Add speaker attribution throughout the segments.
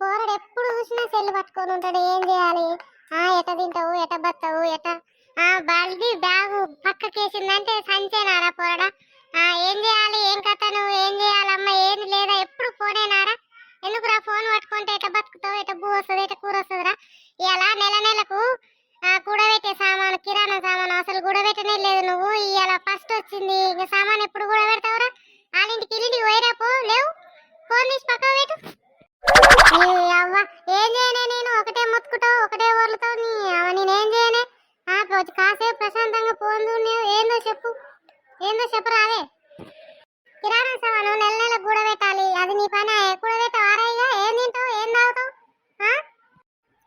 Speaker 1: పోరడు ఎప్పుడు చూసినా సెల్లు పట్టుకొని ఉంటాడు. ఏం చేయాలి? ఆ ఎట తింటావు? ఎట బత్తావు ఎట? ఆ బల్ది బ్యాగు పక్కకేసిందంటే సంచేనారా పోరడా? ఆ ఏం చేయాలి? ఏం కథ నువ్వు? ఏం చేయాలమ్మా? ఏం లేదా? ఎప్పుడు ఫోనేనారా ఎందుకురా ఫోన్ పట్టుకుంటే ఎట బతుకుతావు? ఎట బూ వస్తుంది? ఎట కూర వస్తుందిరా? ఇలా నెల నెలకు ఆ కూడబెట్టే సామాను కిరాణా సామాను అసలు కూడబెట్టనే లేదు నువ్వు. ఇలా ఫస్ట్ వచ్చింది. ఇంకా సామాన్ ఎప్పుడు కూడబెడతావురా? వాళ్ళింటికి ఇల్లింటికి పోయిరా పో. లేవు. ఫోన్ తీసి పక్క పెట్టు. ఏం చేయనే నేను? ఒకటే ముత్తుకుంటావు ఒకటే వరులుతావు నీ నేనేం చేయనే? కాసేపు ప్రశాంతంగా చూడలేవు ఏందో చెప్పు. ఏందో చెప్పరాదే. కిరాణా సామాను నెల నెల కూడబెట్టాలి అది నీ పని కూడబెట్టవారాయిగా ఏం తింటావు? ఏం తాగుతావు? ఆ?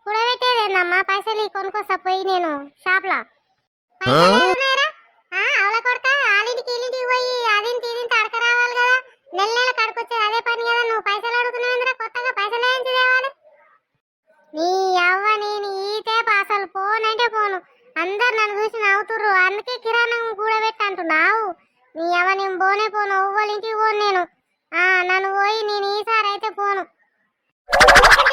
Speaker 1: కూడబెట్టేదేందమ్మా పైసలు కొనుక్కొస్తా పోయి నేను షాప్లో. అవల కొడతా. వాళ్ళింటికి వీళ్ళింటికి పోయి అదింటి నీ అవ్వ నేను ఈతే అసలు పోనంటే పోను. అందరు నన్ను చూసి నవ్వుతుర్రు. అందుకే కిరాణం కూడబెట్టి అంటున్నావు. నీ అవ్వ నేను పోనే పోను. ఒవ్వల ఇంటికి పోను నేను. ఆ నన్ను పోయి నేను ఈసారి అయితే పోను.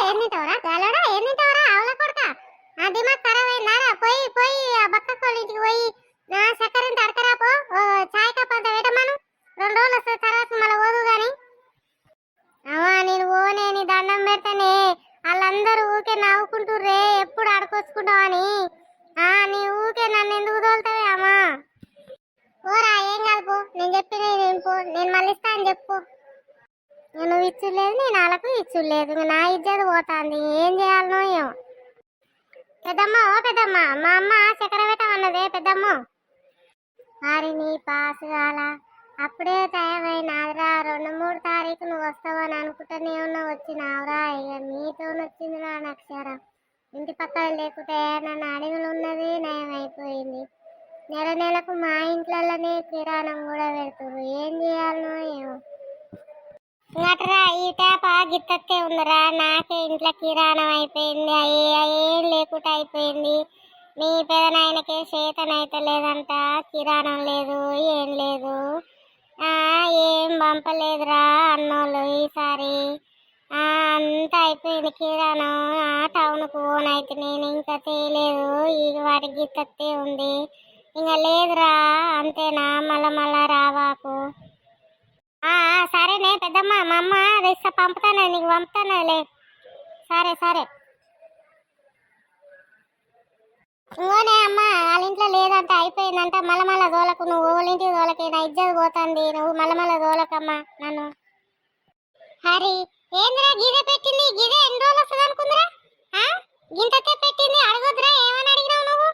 Speaker 1: ఏం తింటావరా? గాలడా ఏం తింటావరా? అవల కొడతా ఆ దిమాగ్ ఖరాబ్ అయిందారా? పోయి పోయి ఆ బక్క వాళ్ళ ఇంటికి పోయి నా చక్కెర ఇంత పో. చాయ్ కప్ అంత పెట్టమను. రెండు రోజులు వస్తుంది తర్వాత మళ్ళీ పోదు కానీ అవ్వ నేను పోనే నీ దండం పెడతానే. వాళ్ళందరూ ఊకే నవ్వుకుంటుర్రే ఎప్పుడు అడకొచ్చుకుంటావని ఆ నీ ఊకే నన్ను ఎందుకు తోలుతావే అమ్మా? ఓరా ఏం కాదు నేను చెప్పిన నింపు నేను మళ్ళీ ఇస్తా అని చెప్పు. నువ్వు ఇచ్చులేదు నేను వాళ్ళకు ఇచ్చులేదు నా ఇజ్జది పోతాంది. ఏం చేయాలనో ఏమో. పెద్దమ్మ ఓ పెద్దమ్మ మా అమ్మ చక్కెర పెట్టమన్నదే పెద్దమ్మ. మరి నీ పాస్ కాల. అప్పుడే టైం అయినాదిరా రెండు మూడు తారీఖు నువ్వు వస్తావని అనుకుంటూనే ఉన్నా వచ్చినావురా ఇక నా వచ్చిందిరా నక్షరం. ఇంటి పక్కన లేకుంటే నన్ను అడవిలో ఉన్నది నయమైపోయింది. అయిపోయింది నెల నెలకు మా ఇంట్లలోనే కిరాణం కూడా పెడుతుర్రు. ఏం చేయాలనో ఏమో. నటరా ఈ టేప గిత్తతే ఉందిరా. నాకే ఇంట్లో కిరాణం అయిపోయింది. ఏం లేకుండా అయిపోయింది. మీ పెదనాయనకే చేతనైతే లేదంట. కిరాణం లేదు ఏం లేదు. ఏం పంపలేదురా అన్నోళ్ళు ఈసారి. అంతా అయిపోయింది కిరాణం. ఆ టౌన్కు ఓనైతే నేను ఇంకా చేయలేదు. ఈ వాడికి గిత్తతే ఉంది. ఇంకా లేదురా అంతేనా? మళ్ళా మళ్ళా రావాకు. సరేనే పెద్దమ్మ మా అమ్మ రిస్క పంపుతాను నీకు పంపుతానులే. సరే సరే. ఇంకోనే అమ్మ వాళ్ళ ఇంట్లో లేదంట అయిపోయిందంట. మళ్ళా దోలకు నువ్వు వాళ్ళ ఇంటికి దోలకి నా ఇజ్జత్ పోతుంది. నువ్వు మలమల మళ్ళా దోలకమ్మా నన్ను. హరి ఏందిరా గిదే పెట్టింది? గిదే ఎన్ని రోజులు వస్తుంది అనుకుందిరా? ఆ? పెట్టింది? అడగొద్దురా ఏమని అడిగినావు నువ్వు?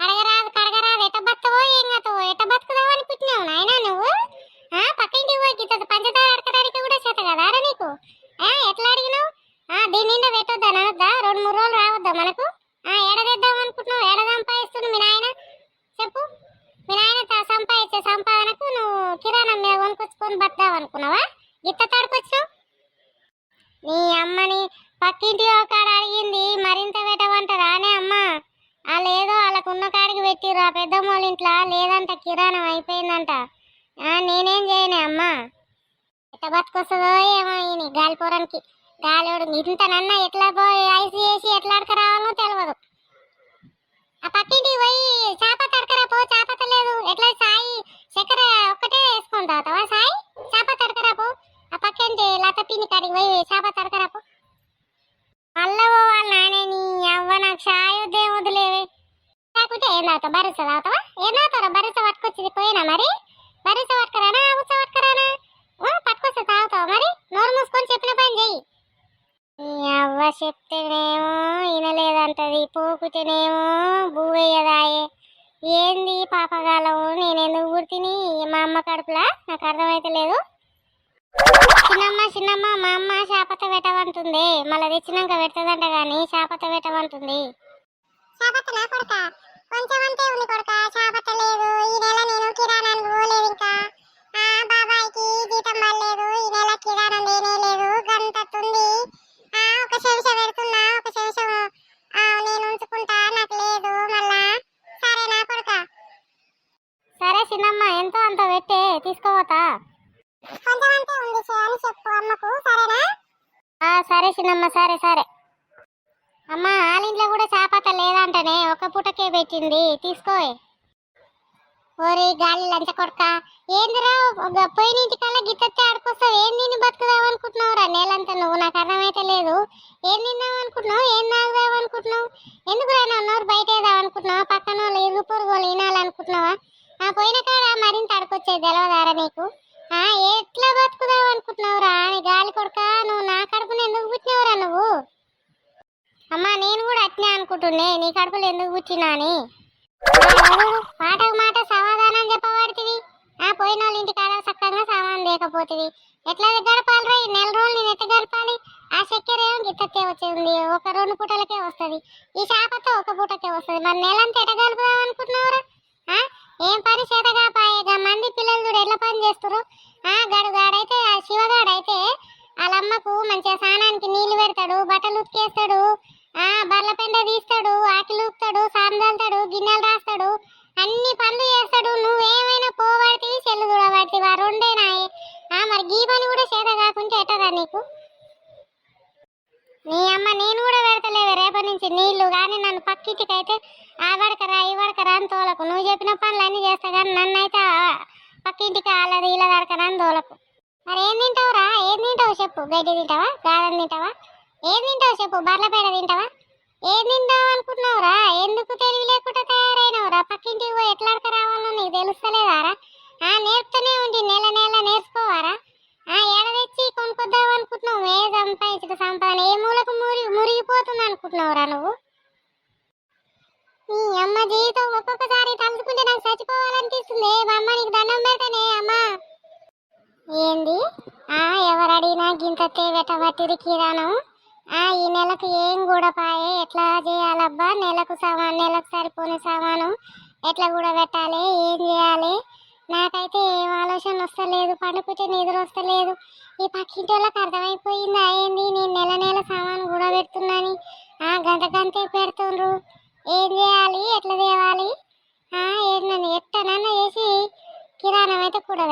Speaker 1: అడగరాదు కడగరాదు. ఎట బతవో ఏం కాతవో ఎట బతుకుదావు అని పుట్టినావు నాయనా నువ్వు ఆ పక్కింటికి పోయి గిత్త పంచదార అడగడానికి కూడా చేత కదారా నీకు ఆ ఎట్లా అడిగినావు ఆ దీని నిండా పెట్టొద్దా అనొద్దా రెండు మూడు రోజులు రావద్దా మనకు ఆ ఎడదేద్దాం అనుకుంటున్నావు ఎడ సంపాదిస్తుంది మీ నాయన చెప్పు మీ నాయన త- సంపాదించే సంపాదనకు నువ్వు కిరాణం మీద కొనుక్కొచ్చుకొని బతావు అనుకున్నావా గిత్త తాడుకొచ్చావు నీ అమ్మని ఇంటి కాడ అడిగింది మరింత పెట్టమంటారానే అమ్మ ఆ ఏదో వాళ్ళకు ఉన్న కాడికి పెట్టిర్రు ఆ పెద్దమ్మోళ్ళ ఇంట్లో లేదంట కిరాణం అయిపోయిందంట. నేనేం చేయనే అమ్మా. ఎట్ట బతుకొస్తుందో ఏమో ఈయన గాలిపోరానికి గాలివాడు ఇంతనన్నా ఎట్లా పోయి ఐసి వేసి ఎట్లా అడక రావాలో తెలియదు ఆ పక్కింటికి పోయి చేప తడకరా పో చేపత లేదు ఎట్లా సాయి చక్కెర ఒక్కటే వేసుకొని తాగుతావా సాయి? చేప తడకరా పో. ఆ పక్కింటి లత పిన్ని కాడికి పోయి చేప తడక పో మళ్ళా పోవాలి నానే నీ అవ్వ నాకు సాయి వద్దే వదిలేవే భరోసా తాగుతావా? ఏం తాగుతారా పట్టుకొచ్చి పోయినా మరి? భరోసా పట్టుకురానా? ఉచ్చ పట్టుకురానా? పట్టుకొస్తే తాగుతావా మరి? నోరు మూసుకొని చెప్పిన పని చెయ్యి. అవ్వ చెప్తేనేమో వినలేదంటది పోకుతేనేమో భూవయ్యదాయే ఏంది పాపగాలం నేను ఎందుకు గుర్తిని మా అమ్మ కడుపులా? నాకు అర్థమైతే లేదు. చిన్నమ్మ చిన్నమ్మ మా అమ్మ శాపత పెట్టమంటుంది. మళ్ళీ తెచ్చినాక పెడతదంట కానీ శాపత పెట్టమంటుంది. శాపత నా కొడుకా? కొంచెం అంటే ఉంది కొడక శాపత లేదు. ఈ నెల నేను కిరాణానికి పోలేదు ఇంకా. ఆ బాబాయ్కి జీతం పడలేదు. ఈ నెల కిరాణం లేనే లేదు. గంతతుంది ఆ ఒక శంష పెడుతున్నా ఒక నేను ఉంచుకుంటా. నాకు లేదు. మళ్ళా సరే నా కొడుక. సరే చిన్నమ్మ ఎంతో అంత పెట్టే తీసుకోపోతా. కొంచెం అంటే ఉంది అని చెప్పు అమ్మకు. సరేనా? సరే సరే చిన్నమ్మ సరే సరే అమ్మ వాళ్ళింట్లో కూడా చాపత లేదంటనే ఒక పెట్టింది. తీసుకోయ్. ఓరి గాలి లంచ కొడక. ఏందిరా పోయిన ఇంటికల్లా గిత్తెత్తే ఆడుకొస్తావు. ఏం తిని బతుకుదాం అనుకుంటున్నావురా నేలంతా నువ్వు. నాకు అర్థమైతే లేదు. ఏం తిందాం అనుకుంటున్నావు ఏం తాగుదాం అనుకుంటున్నావు ఎందుకు రా నన్నోరు బయట వేద్దాం అనుకుంటున్నావా పక్కన వాళ్ళు ఇరుగు పొరుగు వాళ్ళు వినాలనుకుంటున్నావా ఆ పోయిన కాడ మరింత అడుకొచ్చేది తెలవదారా నీకు? ఆ ఎట్లా బతుకుదాం అనుకుంటున్నావురా గాలి కొడక. నువ్వు నా కడుపుని ఎందుకు పుట్టినావురా నువ్వు? అమ్మా నేను అట్నే అనుకుంటున్నే నీ కడుపులో ఎందుకు పుట్టినా అని. మాటకు మాట సమాధానం చెప్పబడుతుంది. ఆ పోయిన వాళ్ళ ఇంటి కాడ చక్కగా సామాన్ లేకపోతుంది. ఎట్లా గడపాలి రా? నెల రోజులు నేను ఎట్లా గడపాలి? ఆ చక్కెర ఏమో గిత్తతే వచ్చింది ఒక రెండు పూటలకే వస్తుంది. ఈ చేపతో ఒక పూటకే వస్తుంది. మరి నెలంతా ఎట్ట గలుపుదాం అనుకుంటున్నావురా? ఏం పని చేతగా పాయగా మంది పిల్లలు చూడు ఎట్లా పని చేస్తారు ఆ గడుగాడైతే ఆ శివగాడైతే వాళ్ళ అమ్మకు మంచిగా సానా నీ అమ్మ నేను కూడా పెడతలేవే రేపటి నుంచి నీళ్ళు కానీ నన్ను పక్కింటికి అయితే ఆ వడకరా ఈ వడకరా అని తోలకు. నువ్వు చెప్పిన పనులు అన్నీ చేస్తా కానీ నన్ను అయితే ఆ పక్కింటికి వాళ్ళది ఇలా వడకరా అని తోలకు. మరి ఏం తింటావురా? ఏం తింటావు చెప్పు. గడ్డి తింటావా? గాదం తింటావా? ఏం తింటావు చెప్పు? బర్లపేడ తింటావా? ఏం తింటావు అనుకుంటున్నావురా ఎందుకు తెలివి లేకుండా తయారైనవురా? పక్కింటికి పోయి ఎట్లా రావాలో నీకు తెలుస్తలేదారా ఆ నేర్పుతూనే ఉండి నెల నెల నేర్చుకోవారా ఆ ఎడ తెచ్చి కొనుక్కొద్దాం అనుకుంటున్నావు ఏ సంపాదించడం సంపాదన ఏ మూలకు మురి మురిగిపోతుంది అనుకుంటున్నావురా నువ్వు నీ అమ్మ జీవితం ఒక్కొక్కసారి తలుచుకుంటే నాకు చచ్చిపోవాలనిపిస్తుంది ఏ అమ్మ నీకు దండం పెడతానే అమ్మా ఏంది ఆ ఎవరు అడిగినా గింత తేవెట పట్టిరి కిరాణం ఆ ఈ నెలకు ఏం కూడా పాయే ఎట్లా చేయాలబ్బా? నెలకు సామాన్ నెలకు సరిపోని సామాను ఎట్లా కూడా పెట్టాలి ఏం చేయాలి? నాకైతే ఏం ఆలోచన వస్తలేదు పండుకుంటే నిద్ర వస్తలేదు. ఈ పక్కింటి వాళ్ళకి అర్థమైపోయిందా ఏంది? నేను నెల నెల సామాను కూడా పెడుతున్నాని ఆ గంట గంటే పెడుతుండ్రు. ఏం చేయాలి? ఎట్లా తేవాలి? ఆ ఎట్టనన్నా చేసి కిరాణం అయితే కూడా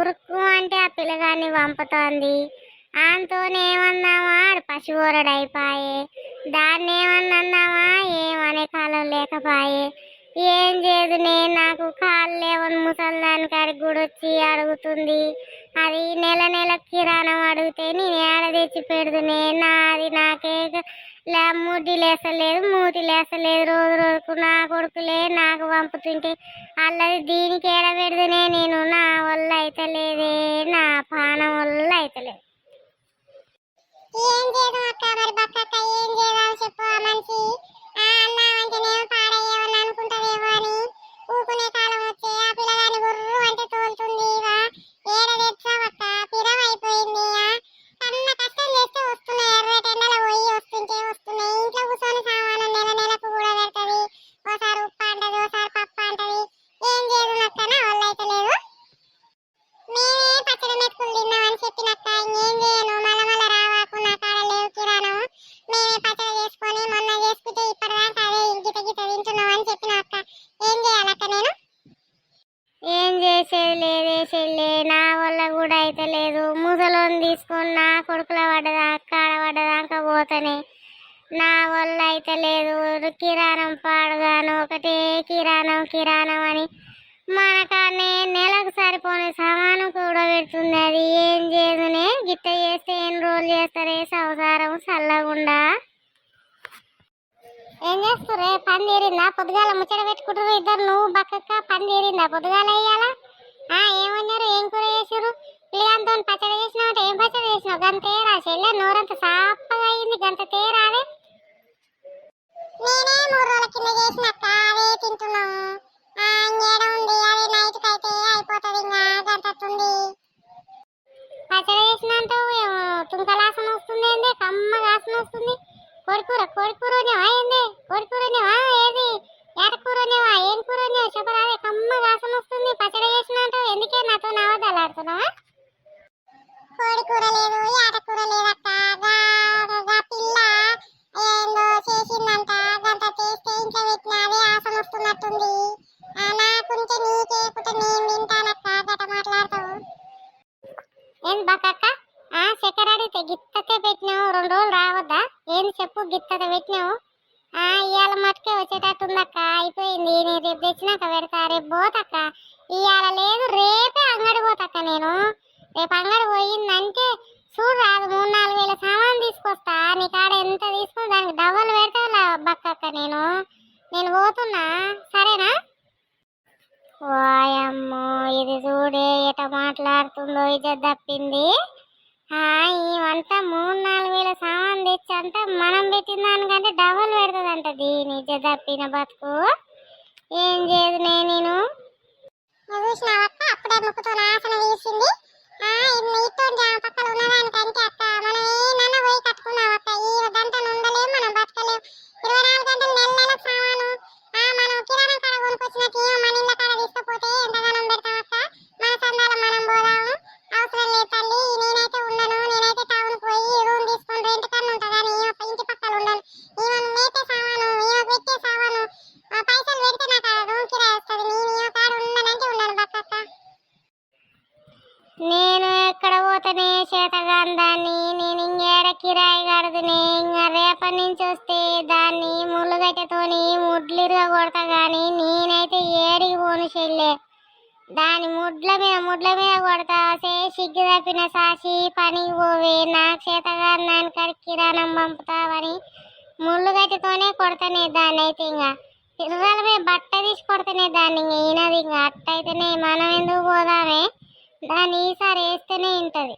Speaker 1: ఏమన్నంటే అంటే ఆ పిల్లగాన్ని పంపుతోంది ఆంతో ఏమన్నామా ఆడు అయిపోయే దాన్ని ఏమన్నామా ఏమనే కాలం లేకపాయే. ఏం చేయదు నేను నాకు కాళ్ళు లేవని ముసల్దాని కాడికి కూడా వచ్చి అడుగుతుంది. అది నెల నెల కిరాణం అడిగితే నేను ఏడ తెచ్చి పెడుతునే నాది నాకే లే ముడ్డి లేసలేదు మూతి లేసలేదు. రోజు రోజుకు నా కొడుకులే నాకు పంపుతుంటే అల్లది దీనికి ఏడ పెడుతునే నేను నా వల్ల అయితే లేదే నా పానం వల్ల అయితే లేదు ఏం అక్క మరి బక్కక్క ఏం చెప్పు ఆ మనిషి. ఆ అన్న అని ఊకునే కాలం వచ్చే ఆ పిల్లగాని గుర్రు అంటే తోలుతుంది. ఇక ఏడ తెచ్చావక్క పిరం అయిపోయింది ఏం చేసేది లేదే చెల్లె నా వల్ల కూడా అయితే లేదు. ముసలోని తీసుకొని నా కొడుకుల పడ్డదా అక్కడ పడ్డదాకా పోతానే. నా వల్ల అయితే లేదు. కిరాణం పాడుగాను ఒకటే కిరాణం కిరాణం అని మనకాన్ని నెలకు సరిపోని సామాను కూడా పెడుతుంది అది ఏం చేయదునే గిట్ట చేస్తే ఎన్ని రోజులు చేస్తారే? సంసారం చల్లగుండా. ఏం చేస్తురే పని తీరిందా? పొద్దుగాల ముచ్చట పెట్టుకుంటారు ఇద్దరు నువ్వు బక్కక్క పని తీరిందా? పొద్దుగాల వేయాలా ఆ ఏమన్నారు? ఏం కూర చేసారు పిల్లగాంతో పచ్చడి చేసినావు ఏం పచ్చడి చేసినావు? గంత గంతేరా చెల్లె నోరంత సాప్పగా అయింది గంత తేరాదే. నేనే మూడు రోజుల కింద చేసినక్క అదే తింటున్నాము ఇంకేడ ఉంది? రేపు అంగడి పోయిందంటే చూడు రాదు మూడు నాలుగు వేల సామాన్ తీసుకొస్తా. నీ కాడ ఎంత తీసుకుని దానికి డబ్బులు పెడతా బక్కక్క నేను. నేను పోతున్నా. సరేనా? వాయమ్మో ఇది చూడే ఎట మాట్లాడుతుందో ఇది తప్పింది. ఇవంతా మూడు నాలుగు వేల సామాన్ తెచ్చి మనం పెట్టిన దానికంటే డబల్ పెడుతుందంట దీని ఇజ్జత్ తప్పిన బతుకు. ఏం చేయదు నేను? చూసిన అప్పుడే ముక్కుతో నాశనం వేసింది. ఇరవై నాలుగు గంటలు నెల నెల సామాను మనం కిరాణా కాడ కొనుక్కొచ్చినట్టు మన ఇళ్ళ కాడ తీసుకుపోతే ఎంతగానం పెడతాం కానీ నేనైతే ఏడికి పోను చెల్లె. దాని ముడ్ల మీద ముడ్ల మీద కొడతా సే సిగ్గు తప్పిన సాసి పనికి పోవే నా చేతగాందాని కాడ కిరాణం పంపుతావని ముళ్ళుగట్టతోనే కొడతానే దాన్ని అయితే ఇంకా పిల్లల మీద బట్ట తీసి కొడతానే దాన్ని ఇంకా ఈయనది ఇంకా అట్టయితేనే మనం ఎందుకు పోదామే? దాన్ని ఈసారి వేస్తేనే ఉంటుంది